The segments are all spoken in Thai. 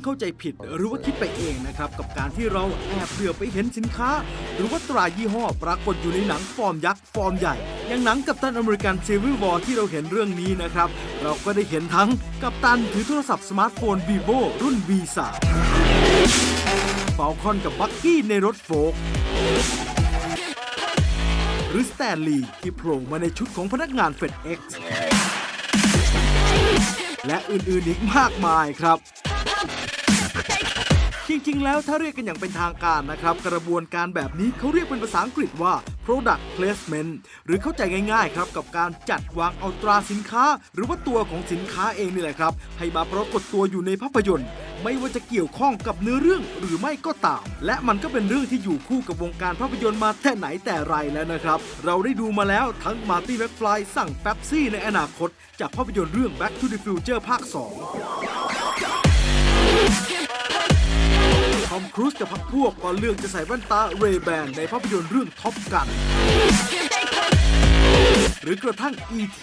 งเข้าใจผิด หรือว่าคิดไปเองนะครับ กับการที่เราแอบเหลือไปเห็นสินค้า หรือว่าตรายี่ห้อปรากฏอยู่ในหนังฟอร์มยักษ์ฟอร์มใหญ่ อย่างหนังกัปตันอเมริกันซีวิลวอร์ที่เราเห็นเรื่องนี้นะครับ เราก็ได้เห็นทั้งกัปตันถือโทรศัพท์สมาร์ทโฟน vivo รุ่น V3 ฟาลคอนกับบักกี้ในรถโฟกหรือสแตนลีย์ที่โผล่มาในชุดของพนักงานเฟดเอ็กซ์และอื่นๆอีกมากมายครับ จริงๆ แล้วถ้าเรียกกันอย่างเป็นทางการนะครับ กระบวนการแบบนี้เขาเรียกเป็นภาษาอังกฤษว่า product placement หรือเข้าใจง่ายๆ ครับ กับการจัดวางเอาตราสินค้า หรือว่าตัวของสินค้าเองนี่แหละครับ ให้มาปรากฏตัวอยู่ในภาพยนตร์ ไม่ว่าจะเกี่ยวข้องกับเนื้อเรื่องหรือไม่ก็ตาม และมันก็เป็นเรื่องที่อยู่คู่กับวงการภาพยนตร์มาแต่ไหนแต่ไรแล้วนะครับ เราได้ดูมาแล้วทั้งมาร์ตี้แม็กฟลายสั่งแป๊บซี่ในอนาคต จากภาพยนตร์เรื่อง Back to the Future ภาค 2 อมครูซกับพักพวกก็เลือกจะใส่แว่นตาเรแบนในภาพยนตร์เรื่องท็อปกัน หรือกระทั่ง E.T.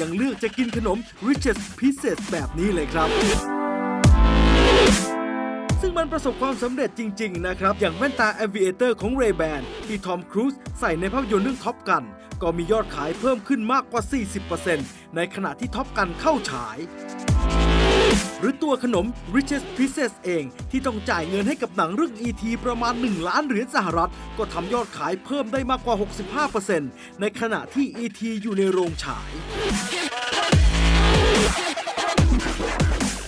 ยังเลือกจะกินขนม Riches Pieces แบบนี้เลยครับ ซึ่งมันประสบความสำเร็จจริง ๆ นะครับ อย่างแว่นตา Aviator ของ Ray-Ban ที่ทอมครูซใส่ในภาพยนตร์เรื่องท็อปกัน ก็มียอดขายเพิ่มขึ้นมากกว่า 40%ในขณะที่ท็อปกันเข้าฉาย หรือตัวขนม Riches Pieces เองที่ต้องจ่ายเงินให้กับหนังเรื่อง E.T. ประมาณ 1 ล้านเหรียญสหรัฐ ก็ทำยอดขายเพิ่มได้มากกว่า 65%ในขณะที่ E.T. อยู่ในโรงฉาย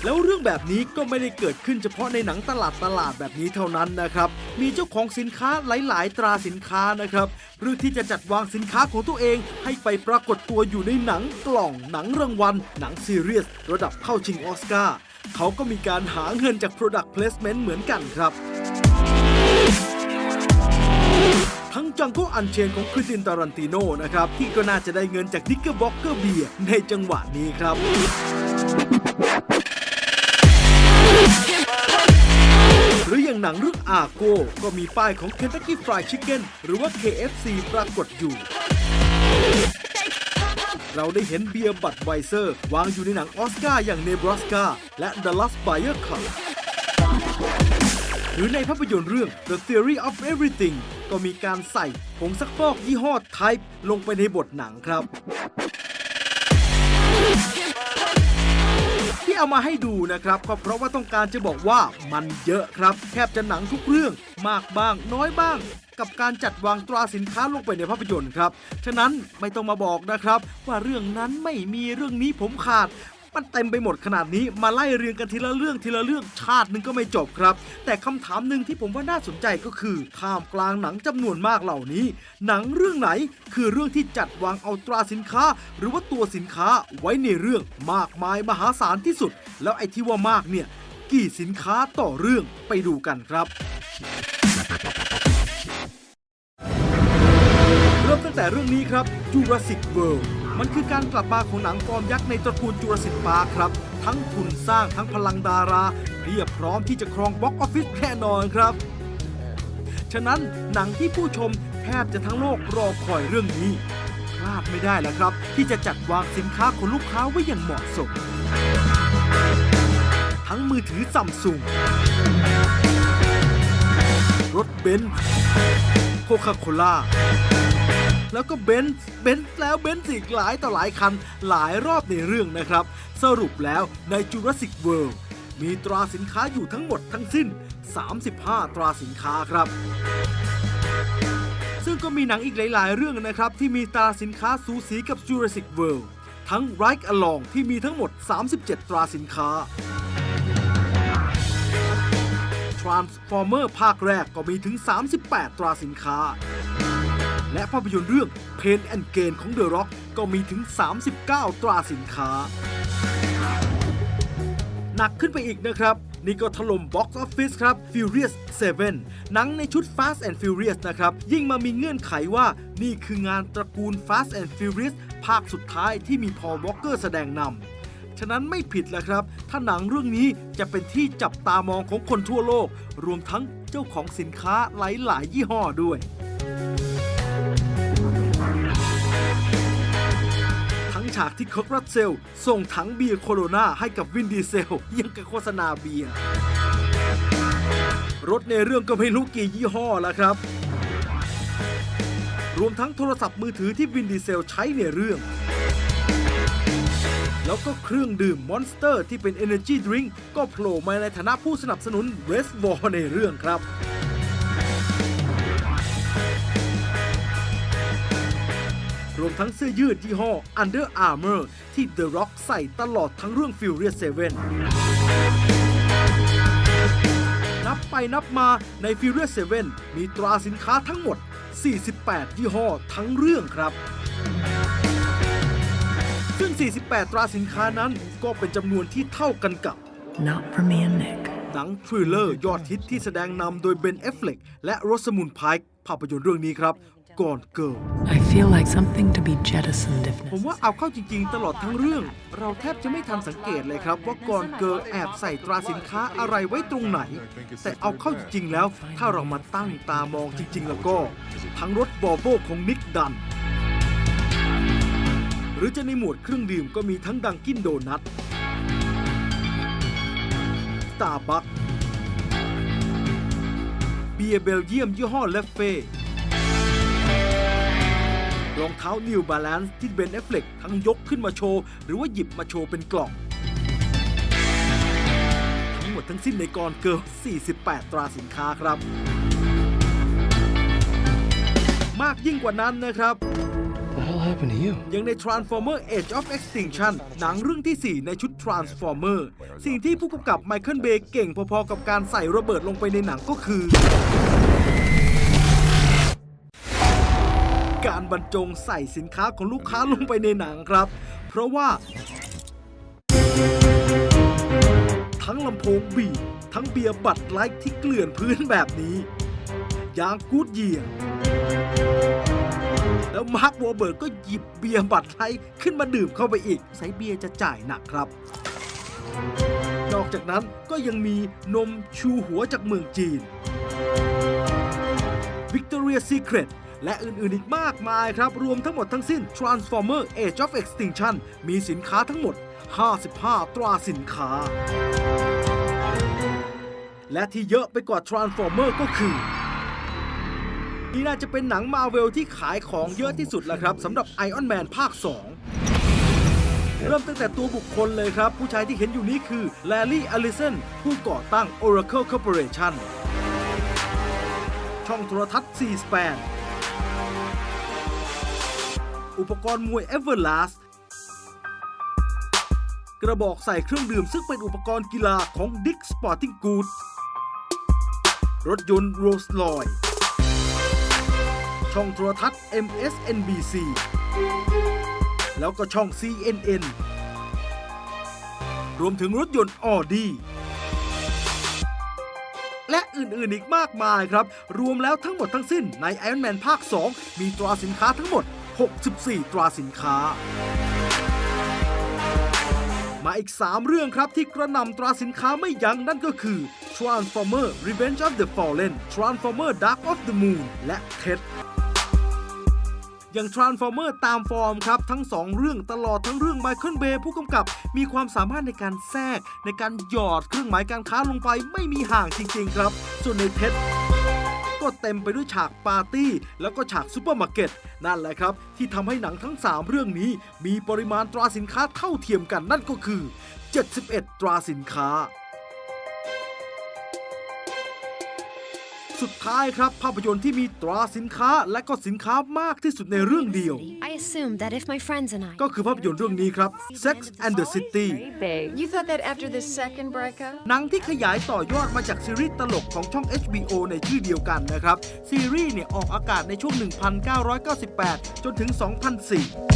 แล้วเรื่องแบบนี้ก็ไม่ได้เกิดขึ้นเฉพาะในหนังตลาดตลาดแบบนี้เท่านั้นนะครับ มีเจ้าของสินค้าหลายๆ ตราสินค้านะครับ หรือที่จะจัดวางสินค้าของตัวเองให้ไปปรากฏตัวอยู่ในหนังกล่องหนังรางวัล หนังซีรียสระดับเข้าชิงออสการ์เขาก็มีการหาเงินจาก Product Placement เหมือนกันครับทั้งจังโกอันเชนของคริสตินตารันติโนนะครับ ที่ก็น่าจะได้เงินจากนิกเกอร์บ็อกเกอร์เบียในจังหวะนี้ครับ รืออย่างหนังเรื่องอาโกก็มีป้ายของ Kentucky Fried Chicken หรือว่า KFC ปรากฏอยู่ เราได้เห็นเบียร์บัตไวเซอร์ วางอยู่ในหนังออสการ์อย่างเนบราสกาและ Dallas Buyer Club หรือในภาพยนตร์เรื่อง The Theory of Everything ก็มีการใส่ผงซักฟอกยี่ห้อ Type ลงไปในบทหนังครับ เอามาให้ดูนะครับ ก็เพราะว่าต้องการจะบอกว่ามันเยอะครับ แทบจะหนังทุกเรื่อง มากบ้าง น้อยบ้าง กับการจัดวางตราสินค้าลงไปในภาพยนตร์ครับ ฉะนั้นไม่ต้องมาบอกนะครับ ว่าเรื่องนั้นไม่มีเรื่องนี้ผมขาด มันเต็มไปหมดขนาดนี้มาไล่เรียงกันทีละเรื่องทีละเรื่องชาติหนึ่งก็ไม่จบครับ แต่คำถามหนึ่งที่ผมว่าน่าสนใจก็คือท่ามกลางหนังจำนวนมากเหล่านี้ หนังเรื่องไหนคือเรื่องที่จัดวางเอาตราสินค้า หรือว่าตัวสินค้าไว้ในเรื่องมากมายมหาศาลที่สุด แล้วไอ้ที่ว่ามากเนี่ยกี่สินค้าต่อเรื่องไปดูกันครับเริ่มตั้งแต่เรื่องนี้ครับ Jurassic World มันคือการกลับมาของหนังฟอร์มยักษ์ในตระกูลจูราสิกปาร์คครับ ทั้งทุนสร้างทั้งพลังดารา เรียบพร้อมที่จะครองบ็อกออฟฟิศแน่นอนครับ ฉะนั้นหนังที่ผู้ชมแทบจะทั้งโลกรอคอยเรื่องนี้พลาดไม่ได้แล้วครับ ที่จะจัดวางสินค้าของลูกค้าไว้อย่างเหมาะสม ทั้งมือถือซัมซุงรถเบนซ์โคคาโคล่า แล้วก็เบนซ์เบนซ์แล้วเบนซ์อีกหลายต่อหลายคันหลายรอบในเรื่องนะครับ สรุปแล้วใน Jurassic World มีตราสินค้าอยู่ทั้งหมดทั้งสิ้น 35 ตราสินค้าครับ ซึ่งก็มีหนังอีกหลาย ๆ เรื่องนะครับ ที่มีตราสินค้าสูสีกับ Jurassic World ทั้ง Ride Along ที่มีทั้งหมด 37 ตราสินค้า Transformer ภาคแรกก็มีถึง 38 ตราสินค้า และภาพยนตร์เรื่อง Pain and Gain ของ The Rock ก็มีถึง 39 ตราสินค้า หนักขึ้นไปอีกนะครับ นี่ก็ถล่ม Box Office ครับ Furious 7 หนังในชุด Fast and Furious นะครับ ยิ่งมามีเงื่อนไขว่านี่คืองานตระกูล Fast and Furious ภาคสุดท้ายที่มีพอลวอ l เกอร์แสดงนำฉะนั้นไม่ผิดแหละครับ ถ้าหนังเรื่องนี้จะเป็นที่จับตามองของคนทั่วโลก รวมทั้งเจ้าของสินค้าหลาย ๆ ยี่ห้อด้วย ฉากที่เคิร์กรัสเซล ส่งถังเบียร์โคโรนาให้กับวินดีเซล ยังกับโฆษณาเบียร์รถในเรื่องก็ไม่รู้กี่ยี่ห้อแล้วครับ รวมทั้งโทรศัพท์มือถือที่วินดีเซลใช้ในเรื่อง แล้วก็เครื่องดื่มมอนสเตอร์ที่เป็น Energy Drink ก็โผล่มาในฐานะผู้สนับสนุนเรสวอร์ในเรื่องครับ รวมทั้งเสื้อยืดยี่ห้อ Under Armour ที่ The Rock ใส่ตลอดทั้งเรื่อง Furious 7 นับไปนับมาใน Furious 7 มีตราสินค้าทั้งหมด 48 ยี่ห้อทั้งเรื่องครับซึ่ง 48 ตราสินค้านั้นก็เป็นจำนวนที่เท่ากันกับ Not for me and Nick. หนังทริลเลอร์ยอดฮิตที่แสดงนำโดยเบนเอฟเฟลกและโรสมุนไพค์ภาพยนตร์เรื่องนี้ครับ ก่อนเกิล I feel like something to be jettisoned if ผมว่าเอาเข้าจริงๆ ตลอดทั้งเรื่อง เราแทบจะไม่ทันสังเกตเลยครับ ว่าก่อนเกิลแอบใส่ตราสินค้าอะไรไว้ตรงไหน แต่เอาเข้าจริงๆแล้ว ถ้าเรามาตั้งตามองจริงๆ แล้วก็ ทั้งรถบอโบของนิกดัน หรือจะในหมวดเครื่องดื่มก็มีทั้งดังกินโดนัทสตาร์บัคเบียร์เบลเยียมยี่ห้อเลฟเฟ่ รองเท้า New Balance ที่เบนเอฟเฟลกทั้งยกขึ้นมาโชว์ หรือว่าหยิบมาโชว์เป็นกล่อง ทั้งหมดทั้งสิ้นในกรเกิร์ล48 ตราสินค้าครับ มากยิ่งกว่านั้นนะครับ The hell happened to you? ยังใน Transformer Age of Extinction หนังเรื่องที่ 4 ในชุด Transformer สิ่งที่ผู้กำกับไมเคิลเบย์เก่งพอๆกับการใส่ระเบิดลงไปในหนังก็คือ การบรรจงใส่สินค้าของลูกค้าลงไปในหนังครับ เพราะว่า ทั้งลำโพงบีบทั้งเบียร์บัตรไลท์ที่เกลื่อนพื้นแบบนี้ ยางกูดเยียร์แล้วมาร์ควอเบิร์กก็หยิบเบียร์บัตรไทยขึ้นมาดื่มเข้าไปอีกไซเบียร์จะจ่ายหนักครับ นอกจากนั้นก็ยังมีนมชูหัวจากเมืองจีน Victoria Secret และอื่นๆอีกมากมายครับ รวมทั้งหมดทั้งสิ้น Transformer Age of Extinction มีสินค้าทั้งหมด 55 ตราสินค้า และที่เยอะไปกว่า Transformer ก็คือนี่น่าจะเป็นหนังมาเวลที่ขายของเยอะที่สุดแล้วครับสำหรับ Iron Man ภาค 2 เริ่มตั้งแต่ตัวบุคคลเลยครับ ผู้ชายที่เห็นอยู่นี้คือ Larry Ellison ผู้ก่อตั้ง Oracle Corporation ช่องโทรทัศน์ C-SPAN อุปกรณ์มวย Everlast กระบอกใส่เครื่องดื่มซึ่งเป็นอุปกรณ์กีฬาของ Dick Sporting Goods รถยนต์ Rolls Royce ช่องโทรทัศน์ MSNBC แล้วก็ช่อง CNN รวมถึงรถยนต์ Audi และอื่นๆอีกมากมายครับ รวมแล้วทั้งหมดทั้งสิ้นใน Iron Man ภาค 2 มีตราสินค้าทั้งหมด 64 ตราสินค้า มาอีก 3 เรื่องครับที่กระนำตราสินค้าไม่ยั้งนั่นก็คือ Transformer Revenge of the Fallen Transformer Dark of the Moon และ Ted อย่าง Transformer ตามฟอร์มครับ ทั้ง 2 เรื่องตลอดทั้งเรื่องไมเคิลเบย์ผู้กำกับมีความสามารถในการแทรก ในการหยอดเครื่องหมายการค้าลงไปไม่มีห่างจริง ๆ ครับ ส่วนในเท็ด ก็เต็มไปด้วยฉากปาร์ตี้ แล้วก็ฉากซูเปอร์มาร์เก็ตนั่นแหละครับ ที่ทำให้หนังทั้ง 3 เรื่องนี้ มีปริมาณตราสินค้าเท่าเทียมกันนั่นก็คือ 71 ตราสินค้า สุดท้ายครับภาพยนตร์ที่มีตราสินค้าและก็สินค้ามากที่สุดในเรื่องเดียว I assumed that if my friends and I ก็คือภาพยนตร์เรื่องนี้ครับ Sex and the City You thought that after the second breakup? หนังที่ขยายต่อยอดมาจากซีรีส์ตลกของช่อง HBO ในชื่อเดียวกันนะครับ ซีรีส์เนี่ยออกอากาศในช่วง 1998 จนถึง 2004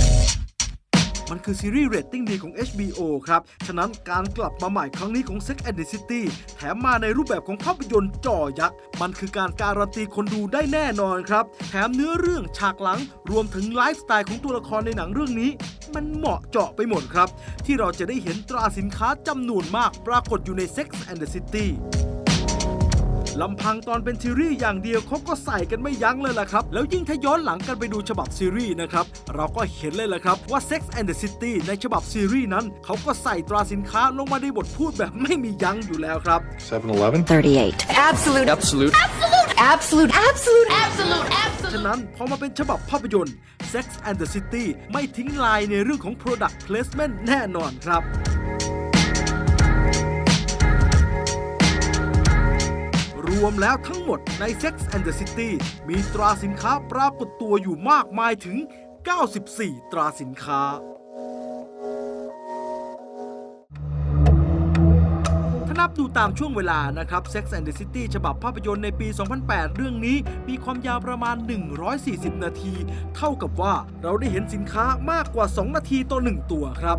มันคือซีรีส์เรตติ้งดีของ HBO ครับ ฉะนั้นการกลับมาใหม่ครั้งนี้ของ Sex and the City แถมมาในรูปแบบของภาพยนตร์จอยักษ์ มันคือการการันตีคนดูได้แน่นอนครับ แถมเนื้อเรื่องฉากหลังรวมถึงไลฟ์สไตล์ของตัวละครในหนังเรื่องนี้ มันเหมาะเจาะไปหมดครับ ที่เราจะได้เห็นตราสินค้าจำนวนมากปรากฏอยู่ใน Sex and the City ลำพังตอนเป็นซีรีส์อย่างเดียวเขาก็ใส่กันไม่ยั้งเลยล่ะครับ แล้วยิ่งถ้าย้อนหลังกันไปดูฉบับซีรีส์นะครับ เราก็เห็นเลยล่ะครับว่า Sex and the City ในฉบับซีรีส์นั้น เขาก็ใส่ตราสินค้าลงมาในบทพูดแบบไม่มียั้งอยู่แล้วครับ 7 Eleven? 38. Absolute. Absolute. Absolute. Absolute. Absolute. Absolute. Absolute. ฉะนั้นพอมาเป็นฉบับภาพยนตร์ Sex and the City ไม่ทิ้งลายในเรื่องของ Product Placement แน่นอนครับ รวมแล้วทั้งหมดใน Sex and the City มีตราสินค้าปรากฏตัวอยู่มากมายถึง 94 ตราสินค้า ถ้านับดูตามช่วงเวลานะครับ Sex and the City ฉบับภาพยนตร์ในปี 2008 เรื่องนี้มีความยาวประมาณ 140 นาที เท่ากับว่าเราได้เห็นสินค้ามากกว่า 2 นาทีต่อ 1 ตัวครับ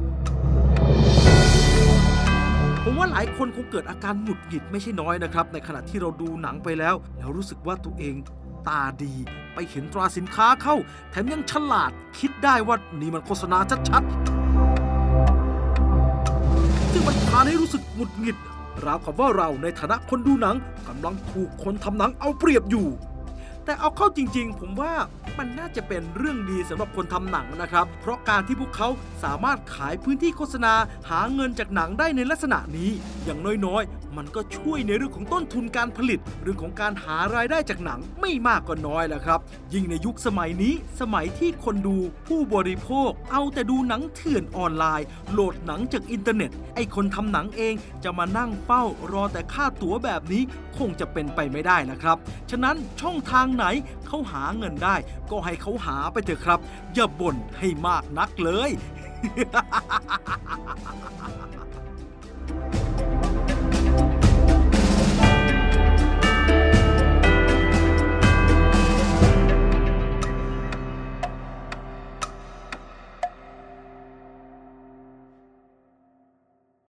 ผมว่าหลายคนคงเกิดอาการหงุดหงิดไม่ใช่น้อยนะครับ ในขณะที่เราดูหนังไปแล้ว แล้วรู้สึกว่าตัวเองตาดี ไปเห็นตราสินค้าเข้า แถมยังฉลาดคิดได้ว่านี่มันโฆษณาชัดๆซึ่งมันพาให้รู้สึกหงุดหงิดราวกับว่าเราในฐานะคนดูหนังกำลังถูกคนทำหนังเอาเปรียบอยู่ แต่เอาเข้าจริงๆ ผมว่ามันน่าจะเป็นเรื่องดีสำหรับคนทำหนังนะครับ เพราะการที่พวกเขาสามารถขายพื้นที่โฆษณาหาเงินจากหนังได้ในลักษณะนี้ อย่างน้อยๆ มันก็ช่วยในเรื่องของต้นทุนการผลิต เรื่องของการหารายได้จากหนังไม่มากก็น้อยแหละครับ ยิ่งในยุคสมัยนี้ สมัยที่คนดูผู้บริโภค เอาแต่ดูหนังเถื่อนออนไลน์ โหลดหนังจากอินเทอร์เน็ต ไอคนทำหนังเองจะมานั่งเฝ้ารอแต่ค่าตั๋วแบบนี้คงจะเป็นไปไม่ได้นะครับ ฉะนั้นช่องทางไหนเขาหาเงินได้ ก็ให้เขาหาไปเถอะครับ อย่าบ่นให้มากนักเลย